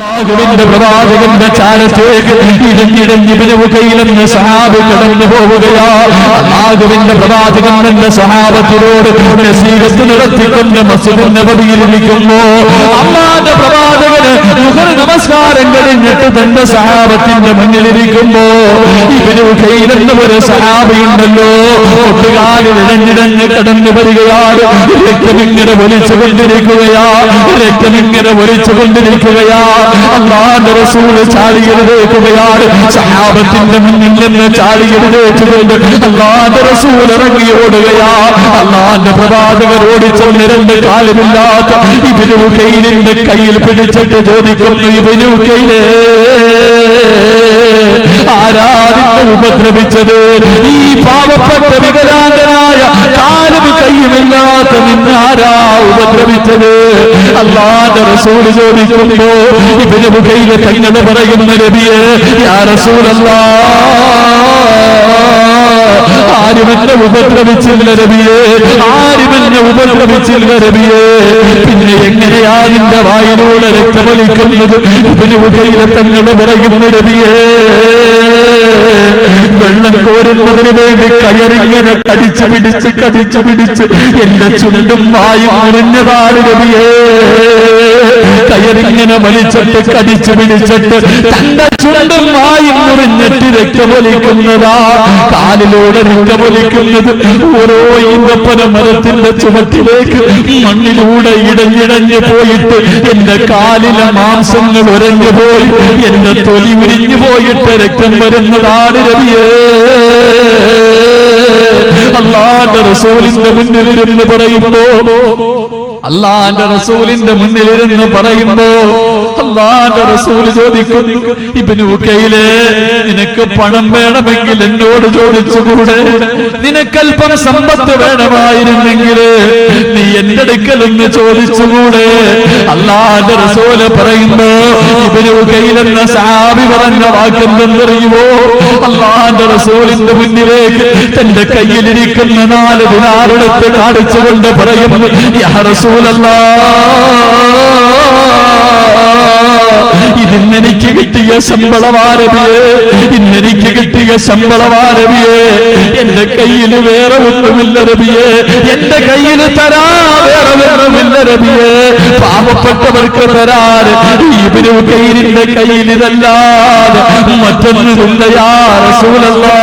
അള്ളാഹുവിന്റെ പ്രവാചകന്റെ ചാരത്തേക്ക് ഇടഞ്ഞിടഞ്ഞ് പിനവുകയിലെന്ന് സഹാബ് കടന്നു പോവുകയാ അള്ളാഹുവിന്റെ പ്രവാചകൻ എന്ന സഹാബത്തിനോട് നസീഹത്ത് നടത്തിക്കൊണ്ട് മസ്ജിദ് നബിയിലിരിക്കുന്നു അള്ളാന്റെ പ്രവാചകന് നമസ്കാരം കഴിഞ്ഞിട്ട് തന്റെ സഹാബത്തിന്റെ മുന്നിലിരിക്കുമ്പോ കയ്യിലെന്ന ഒരു സഹാബിയുണ്ടല്ലോ ഒട്ടുകാലിൽ ഇടഞ്ഞിടഞ്ഞ് കടന്നു വരികയാണ്. രക്തമിങ്ങനെ ഒലിച്ചുകൊണ്ടിരിക്കുകയാ രക്തമിങ്ങനെ ഒലിച്ചുകൊണ്ടിരിക്കുകയാ അള്ളാന്റെ റസൂൽ ചാടിയെഴുതേക്കുകയാണ് സഹാബത്തിന്റെ മുന്നിൽ നിന്ന് ചാടിയെഴുതേച്ചുകൊണ്ട് അള്ളാന്റെ റസൂൽ ഇറങ്ങി ഓടുകയാ. അള്ളാന്റെ പ്രവാചകർ ഓടിച്ചൊന്ന് രണ്ട് കാലമില്ലാത്ത ഇവരു കയ്യിലിന്റെ കയ്യിൽ പിടിച്ചിട്ട് ചോദിക്കുന്നു ഇവരു കയ്യിലേ ആരാധിനെ ഉപദ്രവിച്ചത് ഈ പാവപ്പെട്ട വികലാംഗനായ കാലും കയ്യുമില്ലാത്ത നിന്നാരാ ഉപദ്രവിച്ചത്? അല്ലാതെ റസൂൽ ചോദിക്കുമ്പോ ഇവർ മുഖയിലെ തങ്ങൾ പറയുന്ന രവിയെ യാ റസൂലല്ലാ എന്നെ ഉപദ്രവിച്ചില്ല രവിയെ ആരുമെന്നെ ഉപദ്രവിച്ചില്ല രവിയെ പിന്നെ എങ്ങനെയാ നിന്റെ വായിലൂടെ രക്തമൊലിക്കുന്നത്? ഇതിന് ഉദയിലെ തങ്ങളെ പറയുന്ന രവിയെ വെള്ളം കോരുന്നതിന് വേണ്ടി കയറിങ്ങനെ കടിച്ചു പിടിച്ച് കടിച്ചു പിടിച്ച് എന്റെ ചുണ്ടും വായും മുറിഞ്ഞതാണ് രവിയെ കയറിങ്ങനെ വലിച്ചിട്ട് കടിച്ചു പിടിച്ചിട്ട് തന്റെ ചുണ്ടും വായും മുറിഞ്ഞിട്ട് രക്തമൊലിക്കുന്നതാ. കാലിലൂടെ രക്തമൊലിക്കുന്നത് ഓരോ ഈന്തപ്പന മരത്തിന്റെ ചുവട്ടിലേക്ക് മണ്ണിലൂടെ ഇടഞ്ഞിടഞ്ഞു പോയിട്ട് എന്റെ കാലിലെ മാംസങ്ങൾ ഉരഞ്ഞു പോയി എന്റെ തൊലി ഉരിഞ്ഞു പോയിട്ട് രക്തം വരുന്നതാണ് രവിയേ അള്ളാന്റെ റസൂലിന്റെ മുന്നിൽ നിന്ന് പറയുമ്പോ അള്ളാന്റെ റസൂലിന്റെ മുന്നിലിരുന്ന് പറയുമ്പോ അള്ളാന്റെ റസൂൽ ചോദിക്കുന്നു ഇബിനു കയ്യിലെ നിനക്ക് പണം വേണമെങ്കിൽ എന്നോട് ചോദിച്ചുകൂടെ? നിനക്കൽപ്പം സമ്പത്ത് വേണമായിരുന്നെങ്കിൽ നീ എന്റെ അടുക്കൽ ഒന്ന് ചോദിച്ചുകൂടെ? അള്ളാന്റെ റസൂൽ പറയുമ്പോ ഇബിനു കയ്യിലെന്ന സാബി പറഞ്ഞ വാക്കെന്തെന്നറിയുമോ അള്ളാന്റെ റസൂലിന്റെ മുന്നിലേക്ക് തന്റെ കയ്യിലിരിക്കുന്ന നാല് ദിനാറെടുത്ത് കാണിച്ചുകൊണ്ട് പറയുന്നു യാ റസൂലല്ലാ ഇന്നെനിക്ക് കിട്ടിയ ശമ്പളവാരവിയെ ഇന്നെനിക്ക് കിട്ടിയ ശമ്പളവാരവിയെ എന്റെ കയ്യിൽ വേറെ ഒന്നുമില്ല രവിയെ എന്റെ കയ്യിൽ തരാ വേറെ വേറെമില്ല രവിയെ. പാവപ്പെട്ടവർക്ക് തരാറ് ഇവർ കയ്യിലിന്റെ കയ്യിൽ ഇതല്ലാതെ മറ്റൊന്നുമില്ല യാ റസൂലല്ലാ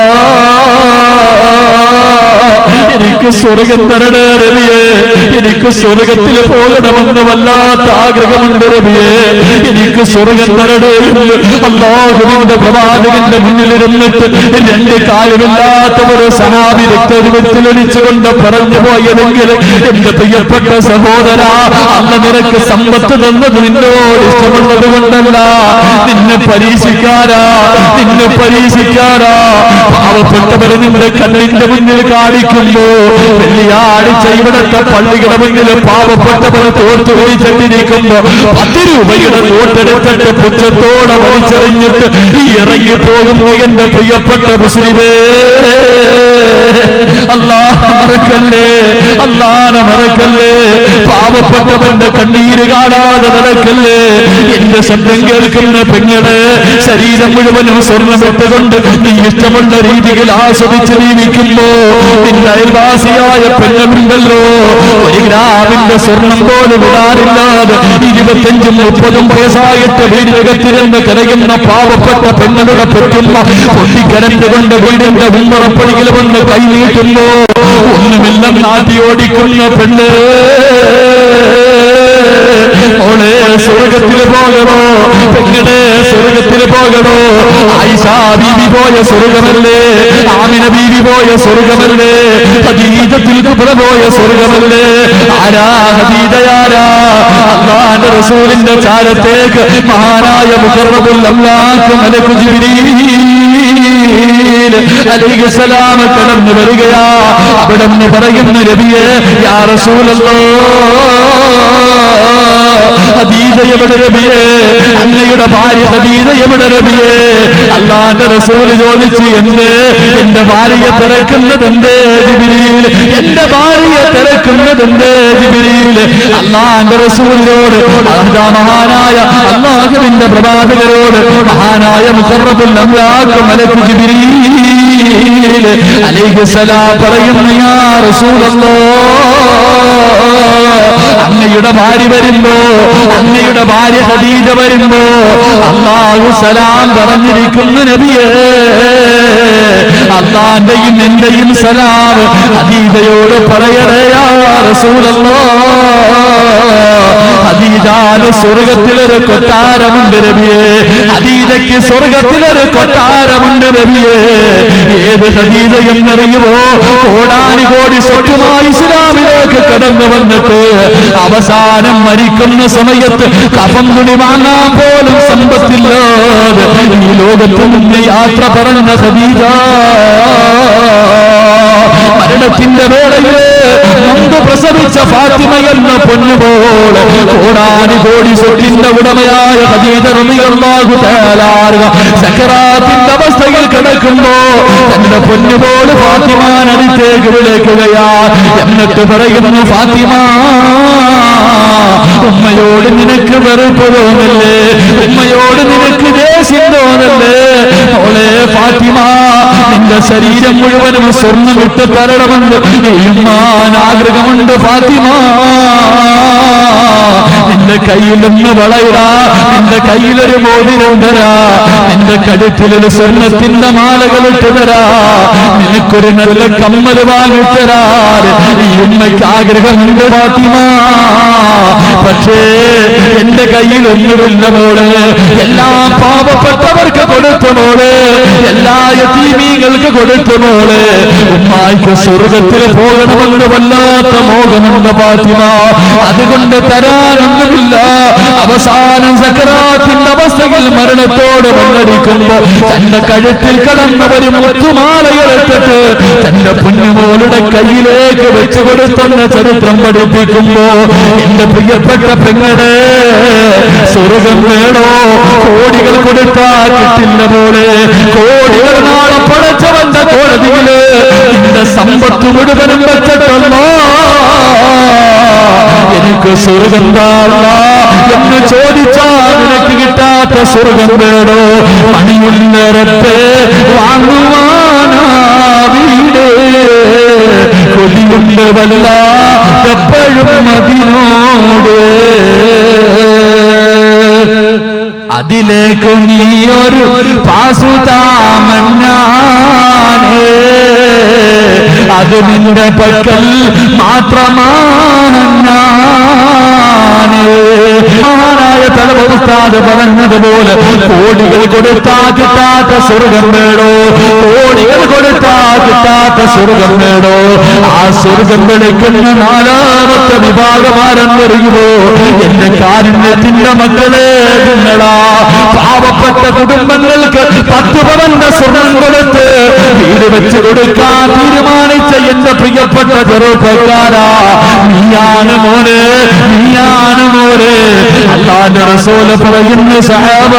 എനിക്ക് സ്വർഗം തരണേ രവിയെ. എനിക്ക് സ്വർഗത്തിൽ പോകണമെന്ന് വല്ലാത്ത ആഗ്രഹമുണ്ട് രവിയെ എനിക്ക് സ്വർഗം തരണേ അള്ളാഹുവിന്റെ പ്രവാചകന്റെ മുന്നിലിരുന്നിട്ട് രണ്ട് ഒരു സഹാബി രക്തരൂപത്തിലൊലിച്ചുകൊണ്ട് പറഞ്ഞു പോയതെങ്കിൽ എന്റെ പ്രിയപ്പെട്ട സഹോദര അന്ന് നിനക്ക് സമ്പത്ത് തന്നത് നിന്നോട് ഇഷ്ടമുള്ളത് കൊണ്ടല്ല. പരീക്ഷിക്കാരാ നിന്നെ പരീക്ഷിക്കാരാ പാവപ്പെട്ടവരെ നിന്റെ കണ്ണിന്റെ മുന്നിൽ കാണിക്കുമ്പോ വെള്ളിയാഴ്ച ഇവിടത്തെ പള്ളികളുടെ മുന്നിൽ പാവപ്പെട്ടവർ തോർത്തു വലിച്ചെട്ടിരിക്കുമ്പോ പത്ത് രൂപയുടെ നോട്ടെടുത്തിട്ട് പുച്ഛത്തോടെ വലിച്ചെറിഞ്ഞിട്ട് ഇറങ്ങി പോകുന്നു എന്റെ പ്രിയപ്പെട്ട മുസ്ലിമേ. അല്ലാഹ മറക്കല്ലേ അല്ലാഹ മറക്കല്ലേ. പാവപ്പെട്ടവന്റെ കണ്ണീര് കാണാതെ നടക്കല്ലേ. എന്റെ ശബ്ദം കേൾക്കുന്ന പെങ്ങൾ ശരീരം മുഴുവനും സ്വർണമിട്ടുകൊണ്ട് നീ ഇഷ്ടമുള്ള രീതിയിൽ ആസ്വദിച്ച് ജീവിക്കുമ്പോ നിന്റെ അയൽവാസിയായ പെങ്ങളുണ്ടല്ലോ. ഒരു ഗ്രാമിന്റെ സ്വർണം പോലും ഇടാറില്ലാതെ ഇരുപത്തഞ്ചും മുപ്പതും വയസ്സായിട്ട് വീടിനകത്തിരുന്ന് കരയുന്ന പാവപ്പെട്ട പെങ്ങളുടെ പെറ്റുമ്മ പൊട്ടിക്കരണ്ടുകൊണ്ട് വീടിന്റെ ഉമ്മറപ്പടിയിൽ വന്ന് കൈ നീട്ടുമ്പോ ഒന്നുമില്ല നാട്ടി ഓടിക്കുന്ന പെണ്ണ്. ഓളെ സ്വർഗത്തിൽ പോകണോ? പെങ്ങളെ സ്വർഗത്തിൽ പോകണോ? ആയിഷാ ബീവി പോയ സ്വർഗമല്ലേ? ആമിന ബീവി പോയ സ്വർഗമല്ലേ? ഹദീജത്തിൽ കുബ്ര പോയ സ്വർഗമല്ലേ? ആരാ ഹദീജയാരാ അള്ളാന്റെ റസൂലിന്റെ ചാരത്തേക്ക് മഹാനായ മുഖർറബുൽ അല്ലാഹ് മലക്കു കടന്നു വരികയാ. പറയുന്ന രവിയെ യാ റസൂലല്ലോ. അങ്ങയുടെ ഭാര്യ എവിടെ റസൂൽ ചോദിച്ചു എന്ത്? എന്റെ ഭാര്യയെ തിരക്കുന്നതെന്ത് ജിബിരിയിൽ എന്റെ ഭാര്യയെ തിരക്കുന്നതെന്ത് ജിബിരിയിൽ അള്ളാന്റെ മഹാനായ അള്ളാഹുവിന്റെ പ്രവാചകരോട് മഹാനായ മുഖറബുൽ അംലാഖ് മലക്ക് പറയുന്നു യാ റസൂലല്ലാഹ് അങ്ങയുടെ ഭാര്യ വരുമ്പോ അങ്ങയുടെ ഭാര്യ ഹദീജ വരുമ്പോ അള്ളാഹു സലാം പറഞ്ഞിരിക്കുന്നു നബിയെ. അള്ളാന്റെയും എന്റെയും സലാം ഹദീജയോട് പറയണയാ റസൂലല്ലോ. സ്വർഗത്തിലൊരു കൊട്ടാരമുണ്ട് രവിയെ ഹദീജയ്ക്ക് സ്വർഗത്തിലൊരു കൊട്ടാരമുണ്ട് രവിയെ ഏത് ഹദീജ എന്നറിയുമോ? കോടാനി കോടി സ്വത്തുമായി ഇസ്ലാമിലേക്ക് കടന്നു വന്നിട്ട് അവസാനം മരിക്കുന്ന സമയത്ത് കഫം തുണി വാങ്ങാൻ പോലും സമ്പത്തില്ലാതെ ഈ ലോകത്ത് നിന്ന് യാത്ര പറഞ്ഞ സതീത മരണത്തിന്റെ വേളയിൽ പ്രസവിച്ച ഫാത്തിമ എന്ന പൊന്നുപോലെ കോടാനി കോടി സ്വത്തിന്റെ ഉടമയായ സക്കറാത്തിന്റെ അവസ്ഥയിൽ കിടക്കുമ്പോ തന്റെ പൊന്നുപോലെ ഫാത്തിമാൻ അടുത്തേക്ക് വിളിക്കുകയാ. എന്നിട്ട് പറയുന്നു ഫാത്തിമ ഉമ്മയോട് നിനക്ക് വെറുപ്പ് തോന്നല്ലേ? ഉമ്മയോട് നിനക്ക് ദേഷ്യം തോന്നല്ലേ? മോളെ ഫാത്തിമ നിന്റെ ശരീരം മുഴുവനും സ്വർണം വിട്ട് തരണമെന്ന് ഉമ്മാൻ ആഗ്രഹമുണ്ട് ഫാത്തിമ. നിന്റെ കയ്യിലൊന്ന് വളയിടാ നിന്റെ കയ്യിലൊരു മോതിരം തരാ നിന്റെ കഴുത്തിലൊരു സ്വർണത്തിന്റെ മാലകൾ ഇട്ട് തരാ നിനക്കൊരു നല്ല കമ്മൽ വാങ്ങിത്തരാ ഈ ഉമ്മയ്ക്ക് ആഗ്രഹമുണ്ട് ഫാത്തിമ. പക്ഷേ എന്റെ കയ്യിൽ ഒന്നുമില്ല മോൾ എല്ലാ പാവപ്പെട്ടവർക്ക് കൊടുത്ത മോൾ. എല്ലാ യതീമീങ്ങൾക്ക് കൊടുത്തു മോൾ. ഉമ്മായിക്ക് സ്വർഗത്തിൽ പോകണമെന്ന് വല്ലാത്ത മോഹമുണ്ട് ഫാത്തിമ. അതുകൊണ്ട് തരാനൊന്നുമില്ല. അവസാനം സക്കറാത്തിന്റെ അവസ്ഥയിൽ മരണത്തോട് മണ്ണടിക്കുമ്പോ തന്റെ കഴുത്തിൽ കടന്നവരും മുത്തുമാലയെടുത്തിട്ട് തന്റെ പുണ്യമോളുടെ കയ്യിലേക്ക് വെച്ചു കൊടുത്തെന്ന ചരിത്രം പഠിപ്പിക്കുമ്പോ എന്റെ പ്രിയപ്പെട്ട പെങ്ങളെ സ്വർഗം വേണോ? കോടികൾ കൊടുത്താ കിട്ടില്ല പോലെ കോടികൾ നാളെ പടച്ചവന്റെ കോടതിയിൽ. നിന്റെ സമ്പത്ത് മുഴുവനും വെച്ചിട്ടല്ലോ. എനിക്ക് സ്വർഗം താഴ എന്ന് ചോദിച്ചാൽ നിനക്ക് കിട്ടാത്ത സ്വർഗം വേണോ? മണിയുന്നേരത്തെ വാങ്ങുവാനാ വീട്. കൊതിയുണ്ട് വല്ല എപ്പോഴും അതിനോട് അതിലേക്ക് നീ ഒരു പാസുതാമന്നാനേ അത് നിന്റെ പക്കൽ മാത്രമാണ് മഹാനായ തലവസ്ഥാത് പറഞ്ഞതുപോലെ കോടികൾ കൊടുത്താ കിട്ടാത്ത സ്വർഗം വേണോ കോടികൾ കൊടുത്താ കിട്ടാത്ത സ്വർഗം വേണോ ആ സ്വർഗം വിളിക്കുന്ന നാലാമത്തെ വിഭാഗമാരെന്നറിയുമോ? എന്റെ കാരുണ്യത്തിന്റെ മക്കളെ നിങ്ങളാ. പാവപ്പെട്ട കുടുംബങ്ങൾക്ക് പത്ത് പവന്റെ സ്വർണം കൊടുത്ത് വീട് വെച്ച് കൊടുക്കാൻ തീരുമാനിച്ച എന്റെ പ്രിയപ്പെട്ട ചെറുപ്പക്കാരാ. നീയാണ് മോനെ നീയാണ് മോനെ. അല്ലാന്റെ റസൂല് പറയുന്ന സഹബ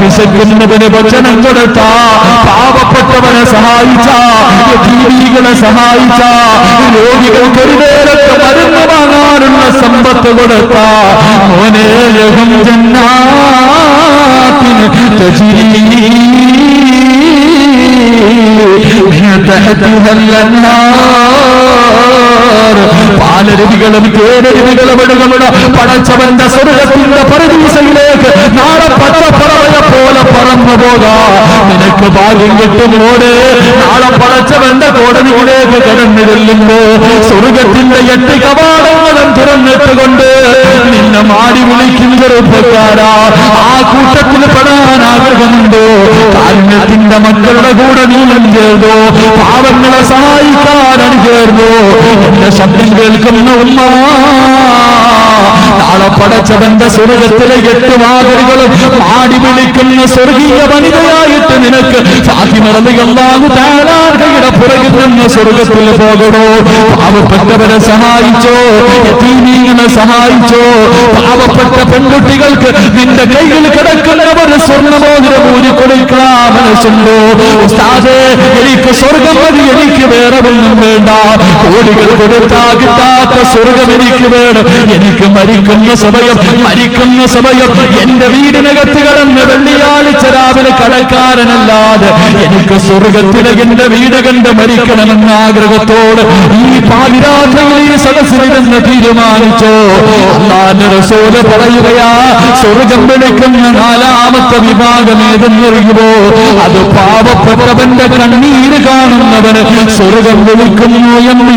വിശക്കുന്നവന് ഭക്ഷണം കൊടുത്ത പാവപ്പെട്ടവനെ സഹായിച്ച ജീവികളെ സഹായിച്ച രോഗികൾക്ക് ഒരു നേരത്തെ മരുന്ന് വാങ്ങാനുള്ള സമ്പത്ത് കൊടുത്ത മോനെ ലഹം ജന്നാത്തിന് تحتها الأنهار പടച്ചവന്റെ സ്വർഗത്തിന്റെ പരദീസയിലേക്ക് നാളെ പച്ചപ്പറവയ പോലെ പറന്നു പോകാം. നിനക്ക് ഭാഗ്യം കിട്ടുമോടെ നാളെ പടച്ചവന്റെ കോടതിയിലേക്ക് കടന്നു ചെല്ലുമ്പോ സ്വർഗത്തിന്റെ എട്ട് കവാടങ്ങളും തുറന്നിട്ടുകൊണ്ട് നിന്നെ മാടി വിളിക്കും ചെറുപ്പക്കാരാ. ആ കൂട്ടത്തിൽ പെടാൻ ആഗ്രഹമുണ്ടോ? കാരുണ്യത്തിന്റെ മക്കളുടെ കൂടെ നീളം ചേർന്നോ? പാവങ്ങളെ സഹായിക്കാൻ അണിചേർന്നോ എന്റെ ശബ്ദം കേൾക്കുന്ന ഉമ്മ നാളെ പടച്ചവന്റെ സ്വർഗത്തിലെ എട്ട് വാതിലുകളും പാടി വിളിക്കുന്ന സ്വർഗീയ വനിതയായിട്ട് നിനക്ക് താരാർഹയുടെ പുറകിൽ നിന്ന് സ്വർഗത്തിൽ പോകണോ? പാവപ്പെട്ടവരെ സഹായിച്ചോ? യതീമീങ്ങളെ സഹായിച്ചോ? പാവപ്പെട്ട പെൺകുട്ടികൾക്ക് നിന്റെ കയ്യിൽ കിടക്കുന്നവർ സ്വർണമോതിരം ഊരി കൊടുക്കാൻ മനസ്സുണ്ടോ എനിക്ക് സ്വർഗം മതി എനിക്ക് വേറെ ഒന്നും വേണ്ട. കോടികൾ കൊടുത്താ കിട്ടാത്ത സ്വർഗം എനിക്ക് വേണം. എനിക്ക് മരിക്കുന്ന സമയം മരിക്കുന്ന സമയം എന്റെ വീടിനകത്ത് കിടന്ന് വെള്ളിയാഴ്ച രാവിലെ കടക്കാരനല്ലാതെ എനിക്ക് സ്വർഗത്തിലെ എന്റെ വീട് കണ്ട് മരിക്കണമെന്ന ആഗ്രഹത്തോട് ഈ പാതിരാത്രിയിൽ ഈ സദസ്സിലിരുന്ന് തീരുമാനിച്ചോ? റസൂൽ പറയുകയാ സ്വർഗം വിളിക്കുന്ന നാലാമത്തെ വിഭാഗം ഏതെന്നറിയുമോ അത് പാവപ്പെട്ടവന്റെ കണ്ണീര് കാണുന്നവന് സ്വർഗം വിളിക്കുന്നു എന്ന്